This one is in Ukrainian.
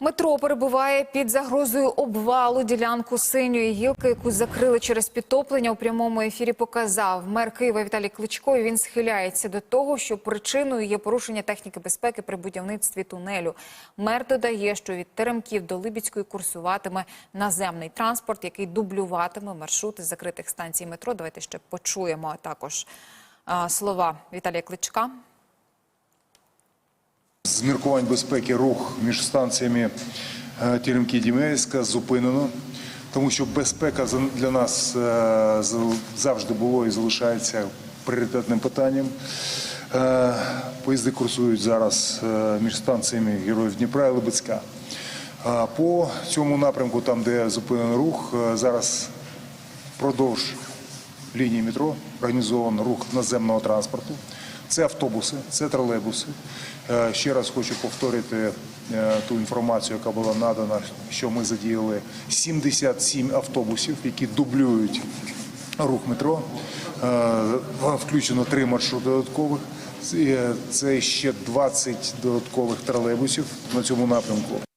Метро перебуває під загрозою обвалу. Ділянку синьої гілки, яку закрили через підтоплення, у прямому ефірі показав мер Києва Віталій Кличко. Він схиляється до того, що причиною є порушення техніки безпеки при будівництві тунелю. Мер додає, що від Теремків до Либідської курсуватиме наземний транспорт, який дублюватиме маршрути закритих станцій метро. Давайте ще почуємо також слова Віталія Кличка. З міркувань безпеки рух між станціями е, Теремки Дімеївська зупинено, тому що безпека для нас е, завжди було і залишається пріоритетним питанням. Е, Поїзди курсують зараз між станціями Героїв Дніпра і Либецька. По цьому напрямку, там де зупинений рух, зараз впродовж лінії метро організовано рух наземного транспорту. Це автобуси, це тролейбуси. Е, Ще раз хочу повторити е, ту інформацію, яка була надана, що ми задіяли 77 автобусів, які дублюють рух метро. Е, Включено три маршрути додаткових. Це- ще 20 додаткових тролейбусів на цьому напрямку.